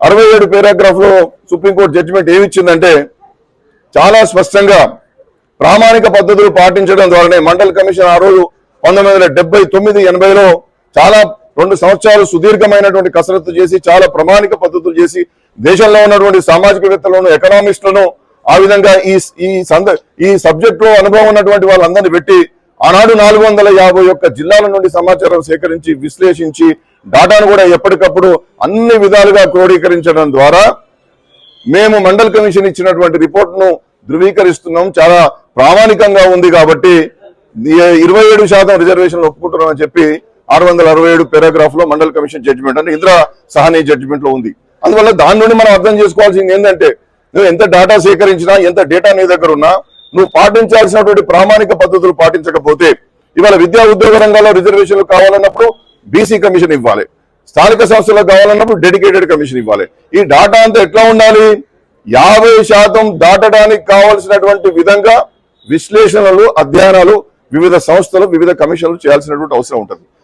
అరవై ఏడు పేరాగ్రాఫ్లో supreme court judgement ఏమిచ్చిందంటే చాలా స్పష్టంగా ప్రామాణిక పద్ధతులు పాటించడం ద్వారానే మండల్ కమిషన్ ఆ రోజు పంతొమ్మిది వందల డెబ్బై తొమ్మిది ఎనభైలో చాలా రెండు సంవత్సరాలు సుదీర్ఘమైనటువంటి కసరత్తు చేసి చాలా ప్రామాణిక పద్ధతులు చేసి దేశంలో ఉన్నటువంటి సామాజికవేత్తలను ఎకనామిస్టులను ఆ విధంగా ఈ ఈ సంద ఈ సబ్జెక్ట్లో అనుభవం ఉన్నటువంటి వాళ్ళందరినీ పెట్టి ఆనాడు నాలుగు వందల యాభై ఒక్క జిల్లాల నుండి సమాచారం సేకరించి విశ్లేషించి డాటాను కూడా ఎప్పటికప్పుడు అన్ని విధాలుగా క్రోడీకరించడం ద్వారా మేము మండల్ కమిషన్ ఇచ్చినటువంటి రిపోర్ట్ను ధృవీకరిస్తున్నాం. చాలా ప్రామాణికంగా ఉంది కాబట్టి ఇరవై ఏడు శాతం రిజర్వేషన్లు ఒప్పుకుంటున్నామని చెప్పి ఆరు వందల అరవై ఏడు పేరాగ్రాఫ్లో మండల్ కమిషన్ జడ్జిమెంట్ అంటే ఇంద్ర సహనీ జడ్జిమెంట్లో ఉంది. అందువల్ల దాని నుండి మనం అర్థం చేసుకోవాల్సింది ఏంటంటే నువ్వు ఎంత డేటా సేకరించినా ఎంత డేటా నీ దగ్గర ఉన్నా నువ్వు పాటించాల్సినటువంటి ప్రామాణిక పద్ధతులు పాటించకపోతే ఇవాళ విద్యా ఉద్యోగ రంగంలో రిజర్వేషన్లు కావాలన్నప్పుడు బీసీ కమిషన్ ఇవ్వాలి. స్థానిక సంస్థలకు కావాలన్నప్పుడు డెడికేటెడ్ కమిషన్ ఇవ్వాలి. ఈ డాటా అంతా ఎట్లా ఉండాలి? యాభై శాతం దాటడానికి కావలసినటువంటి విధంగా విశ్లేషణలు అధ్యయనాలు వివిధ సంస్థలు వివిధ కమిషన్లు చేయాల్సినటువంటి అవసరం ఉంటుంది.